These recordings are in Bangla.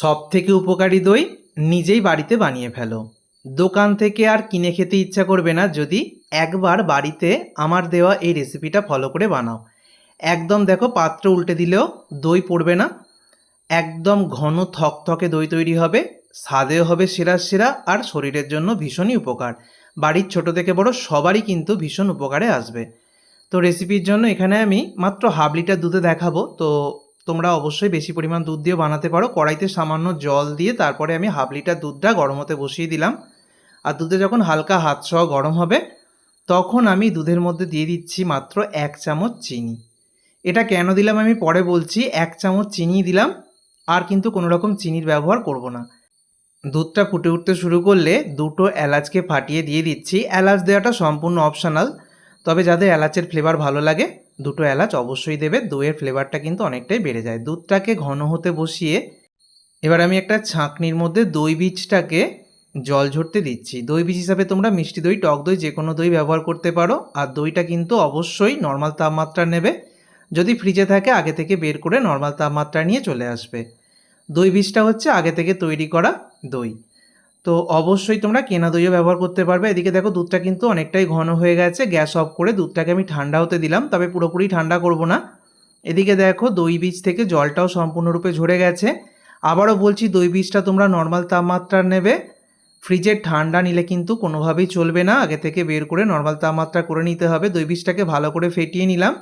সব থেকে উপকারী দই নিজেই বাড়িতে বানিয়ে ফেলো। দোকান থেকে আর কিনে খেতে ইচ্ছা করবে না যদি একবার বাড়িতে আমার দেওয়া এই রেসিপিটা ফলো করে বানাও। একদম দেখো পাত্র উল্টে দিলেও দই পড়বে না। একদম ঘন থকথকে দই তৈরি হবে, স্বাদেও হবে সেরা সেরা আর শরীরের জন্য ভীষণই উপকার। বাড়ির ছোট থেকে বড় সবারই কিন্তু ভীষণ উপকারে আসবে। তো রেসিপির জন্য এখানে আমি মাত্র হাফ লিটার দুধে দেখাবো। তো তোমরা অবশ্যই বেশি পরিমাণ দুধ দিয়ে বানাতে পারো। কড়াইতে সামান্য জল দিয়ে তারপরে আমি হাফ লিটার দুধটা গরম হতে বসিয়ে দিলাম। আর দুধে যখন হালকা হাত সহ গরম হবে, তখন আমি দুধের মধ্যে দিয়ে দিচ্ছি মাত্র এক চামচ চিনি। এটা কেন দিলাম আমি পরে বলছি, এক চামচ চিনি দিলাম, আর কিন্তু কোনো রকম চিনির ব্যবহার করব না। দুধটা ফুটে উঠতে শুরু করলে দুটো এলাচকে ফাটিয়ে দিয়ে দিচ্ছি। এলাচ দেওয়াটা সম্পূর্ণ অপশনাল তবে যাদের এলাচের ফ্লেভার ভালো লাগে দুটো এলাচ অবশ্যই দেবে, দইয়ের ফ্লেভারটা কিন্তু অনেকটাই বেড়ে যায়। দুধটাকে ঘন হতে বসিয়ে এবার আমি একটা ছাঁকনির মধ্যে দই বীজটাকে জল ঝরতে দিচ্ছি। দই বীজ হিসাবে তোমরা মিষ্টি দই, টক দই, যে কোনো দই ব্যবহার করতে পারো। আর দইটা কিন্তু অবশ্যই নর্মাল তাপমাত্রা নেবে। যদি ফ্রিজে থাকে, আগে থেকে বের করে নর্মাল তাপমাত্রা নিয়ে চলে আসবে। দই বীজটা হচ্ছে আগে থেকে তৈরি করা দই। তো অবশ্যই তোমরা কেনা দইও ব্যবহার করতে পারবে। এদিকে দেখো দুধটা কিন্তু অনেকটাই ঘন হয়ে গেছে, গ্যাস অফ করে দুধটাকে আমি ঠান্ডা হতে দিলাম, তবে পুরোপুরি ঠান্ডা করব না। এদিকে দেখো দই বীজ থেকে জলটাও সম্পূর্ণরূপে ঝরে গেছে। আবারও বলছি দই বীজটা তোমরা নর্মাল তাপমাত্রা নেবে। ফ্রিজের ঠান্ডা নিলে কিন্তু কোনোভাবেই চলবে না, আগে থেকে বের করে নর্মাল তাপমাত্রা করে নিতে হবে। দই বীজটাকে ভালো করে ফেটিয়ে নিলাম।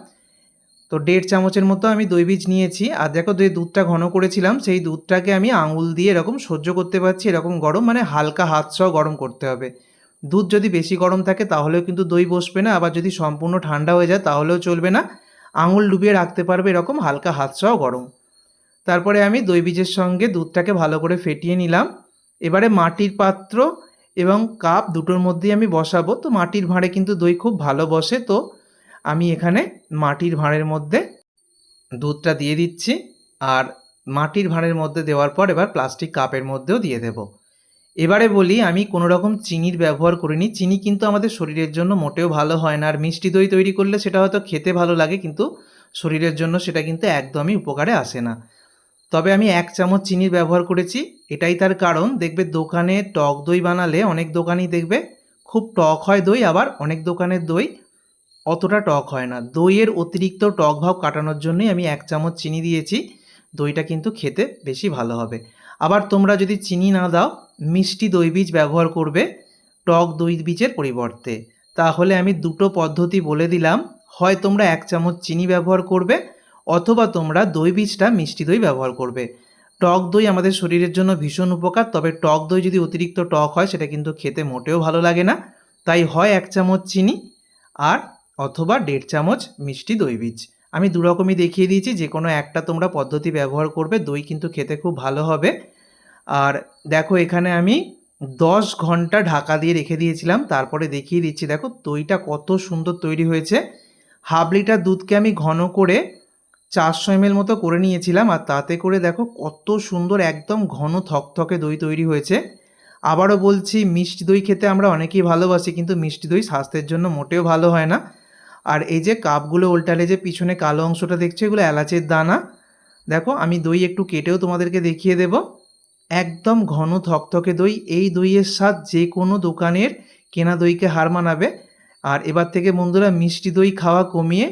তো দেড় চামচের মতো আমি দই বীজ নিয়েছি। আর দেখো যে দুধটা ঘন করেছিলাম, সেই দুধটাকে আমি আঙুল দিয়ে এরকম সহ্য করতে পারছি এরকম গরম মানে হালকা হাত সহ গরম করতে হবে। দুধ যদি বেশি গরম থাকে তাহলেও কিন্তু দই বসবে না, আবার যদি সম্পূর্ণ ঠান্ডা হয়ে যায় তাহলেও চলবে না। আঙুল ডুবিয়ে রাখতে পারবে এরকম হালকা হাত সহ গরম। তারপরে আমি দই বীজের সঙ্গে দুধটাকে ভালো করে ফেটিয়ে নিলাম। এবারে মাটির পাত্র এবং কাপ দুটোর মধ্যেই আমি বসাবো। তো মাটির ভাঁড়ে কিন্তু দই খুব ভালো বসে, তো আমি এখানে মাটির ভাঁড়ের মধ্যে দুধটা দিয়ে দিচ্ছি আর মাটির ভাঁড়ের মধ্যে দেওয়ার পর এবার প্লাস্টিক কাপের মধ্যেও দিয়ে দেব। এবারে বলি, আমি কোনো রকম চিনির ব্যবহার করিনি। চিনি কিন্তু আমাদের শরীরের জন্য মোটেও ভালো হয় না। আর মিষ্টি দই তৈরি করলে সেটা হয়তো খেতে ভালো লাগে, কিন্তু শরীরের জন্য সেটা কিন্তু একদমই উপকারে আসে না। তবে আমি এক চামচ চিনির ব্যবহার করেছি। এটাই তার কারণ। দেখবে দোকানে টক দই বানালে অনেক দোকানই দেখবে, খুব টক হয় দই, আবার অনেক দোকানের দই অতটা টক হয় না। দইয়ের অতিরিক্ত টক ভাব কাটানোর জন্যই আমি এক চামচ চিনি দিয়েছি। দইটা কিন্তু খেতে বেশি ভালো হবে। আবার তোমরা যদি চিনি না দাও, মিষ্টি দই বীজ ব্যবহার করবে টক দই বীজের পরিবর্তে। তাহলে আমি দুটো পদ্ধতি বলে দিলাম। হয় তোমরা এক চামচ চিনি ব্যবহার করবে, অথবা তোমরা দই বীজটা মিষ্টি দই ব্যবহার করবে। টক দই আমাদের শরীরের জন্য ভীষণ উপকার, তবে টক দই যদি অতিরিক্ত টক হয়, সেটা কিন্তু খেতে মোটেও ভালো লাগে না। তাই হয় এক চামচ চিনি আর অথবা দেড় চামচ মিষ্টি দই বীজ। আমি দু রকমই দেখিয়ে দিয়েছি, যে কোনো একটা তোমরা পদ্ধতি ব্যবহার করবে, দই কিন্তু খেতে খুব ভালো হবে। আর দেখো এখানে আমি দশ ঘণ্টা ঢাকা দিয়ে রেখে দিয়েছিলাম, তারপরে দেখিয়ে দিচ্ছি, দেখো দইটা কত সুন্দর তৈরি হয়েছে। হাফ লিটার দুধকে আমি ঘন করে চারশো এমএল মতো করে নিয়েছিলাম, আর তাতে করে দেখো কত সুন্দর একদম ঘন থকথকে দই তৈরি হয়েছে। আবারও বলছি, মিষ্টি দই খেতে আমরা অনেকেই ভালোবাসি, কিন্তু মিষ্টি দই স্বাস্থ্যের জন্য মোটেও ভালো হয় না। আর এই যে কাপগুলো উল্টালে যে পিছনে কালো অংশটা দেখছ, এগুলো এলাচের দানা। দেখো, আমি দই একটু কেটেও তোমাদেরকে দেখিয়ে দেব। একদম ঘন থকথকে দই, এই দইয়ের স্বাদ যে কোনো দোকানের কেনা দইকে হার মানাবে। আর এবার থেকে বন্ধুরা, মিষ্টি দই খাওয়া কমিয়ে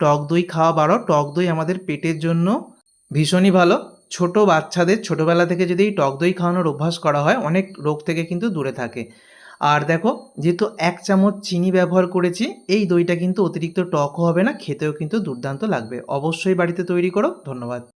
টক দই খাওয়া বাড়ো। টক দই আমাদের পেটের জন্য ভীষণই ভালো। ছোট বাচ্চাদের ছোটোবেলা থেকে যদি এই টক দই খাওয়ানোর অভ্যাস করা হয়, অনেক রোগ থেকে কিন্তু দূরে থাকে। আর দেখো, যেহেতু এক চামচ চিনি ব্যবহার করেছি, এই দইটা কিন্তু অতিরিক্ত টকও হবে না, খেতেও কিন্তু দুর্দান্ত লাগবে। অবশ্যই বাড়িতে তৈরি করো। ধন্যবাদ।